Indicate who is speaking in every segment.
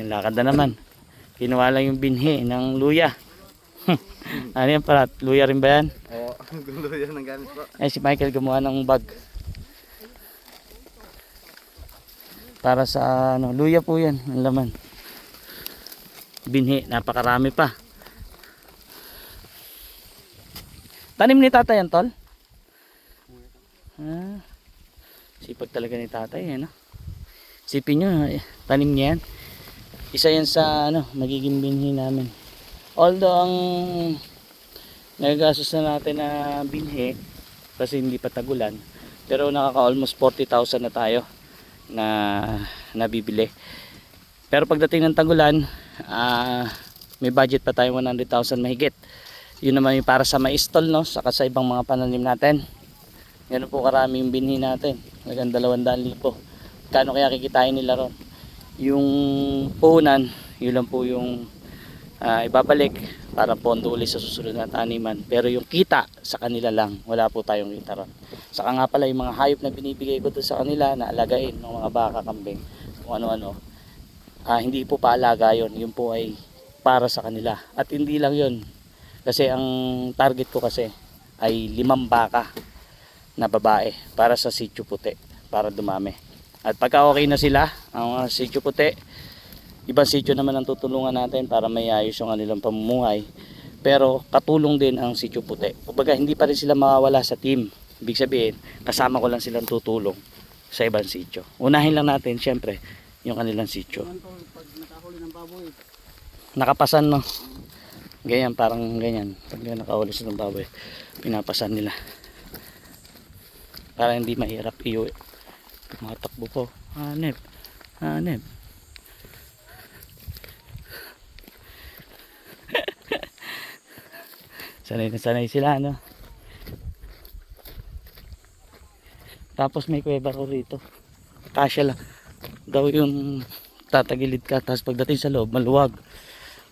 Speaker 1: Yung lakad na naman. Kinuha lang yung binhi ng luya. ano yan pala? Luya rin ba yan?
Speaker 2: Oo, gulo yan ang gamit po.
Speaker 1: Eh, si Michael gumawa ng bag. Para sa ano, luya po yan, ang laman. Binhi, napakarami pa. Tanim ni tatay yan, tol? Ah, sipag talaga ni tatay, eh, no? Sipin nyo, eh, tanim niya yan. Isa yan sa ano, magiging binhi namin. Although ang nagagastos na natin na binhi kasi hindi pa tagulan pero nakaka almost 40,000 na tayo na nabibili. Pero pagdating ng tagulan ah, may budget pa tayo 100,000 mahigit. Yun naman yung para sa maistol no? Saka sa ibang mga pananim natin. Ganun po karami yung binhi natin. Hanggang 200,000 kano kaya kikitain nila ron yung puhunan yun lang po yung ah, ibabalik para pondo ulit sa susunod na taniman. Pero yung kita sa kanila lang, wala po tayong kita ron. Saka nga pala yung mga hayop na binibigay ko doon sa kanila na alagain ng mga baka, kambing, kung ano-ano. Ah, hindi po paalaga yon Yun po ay para sa kanila. At hindi lang yon Kasi ang target ko kasi ay limang baka na babae para sa sityo puti para dumami. At pagka okay na sila, ang mga sityo puti, ibang sityo naman ang tutulungan natin para may ayos yung kanilang pamumuhay. Pero katulong din ang sityo puti. Kumbaga hindi pa rin sila mawawala sa team. Ibig sabihin, kasama ko lang silang tutulong sa ibang sityo. Unahin lang natin, syempre, yung kanilang sityo. Nakapasan, no? Ganyan, parang ganyan. Pag nakahuli sa ng baboy, pinapasan nila. Para hindi mahirap iyo. Matakbo po. Hanep. Hanep. sanay na sanay sila, no? Tapos may kuweba ko rito. Kasya lang. Daw yung tatagilid ka. Tapos pagdating sa loob, maluwag.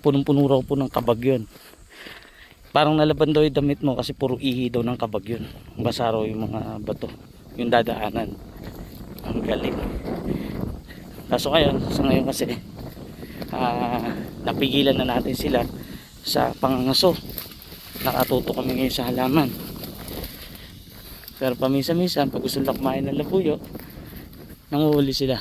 Speaker 1: Punong-puno raw po ng kabag yun. Parang nalaban daw yung damit mo kasi puro ihi daw ng kabag yun. Basa raw yung mga bato. Yung dadaanan. Ang galing. Kaso ngayon, sa ngayon kasi, ah, napigilan na natin sila sa pangangaso. Nakatuto kami ngayon sa halaman. Pero paminsan-minsan, pag gusto nila kumain ng labuyo, nanguhuli sila.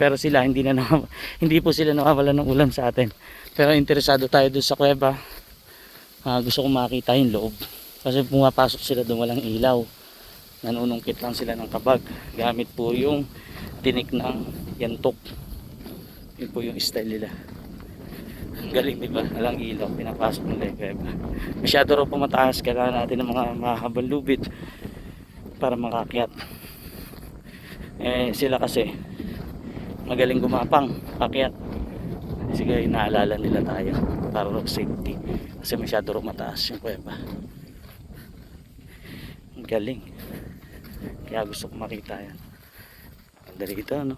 Speaker 1: Pero sila, hindi, na hindi po sila nawawala ng ulam sa atin. Pero interesado tayo doon sa kuweba. Ah, gusto kong makita yung loob. Kasi pumapasok sila doon walang ilaw. Nanunungkit lang sila ng kabag. Gamit po yung tinik ng yantok. Yun po yung style nila. Galing di ba? Walang ilaw. Pinapasok yung kuweba. Masyado raw po mataas. Kailangan natin ng mga mahabang lubid para makakyat. Eh sila kasi magaling gumapang, pakyat. Sige, inaalala nila tayo para road safety. Kasi masyado raw mataas yung kuweba. Ang galing. Kaya gusto ko makita yan. Ang dali ito, no?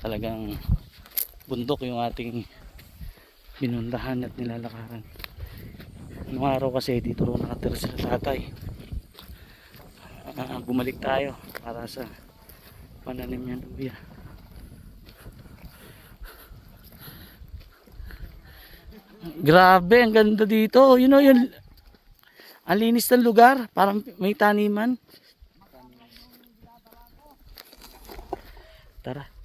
Speaker 1: Talagang bundok yung ating binundahan at nilalakaran. Noong araw kasi dito rin nakatira sila tatay. Ah, bumalik tayo para sa pananim niya luya. Grabe, ang ganda dito. You know, yun, ang linis ng lugar. Parang may taniman. Tara.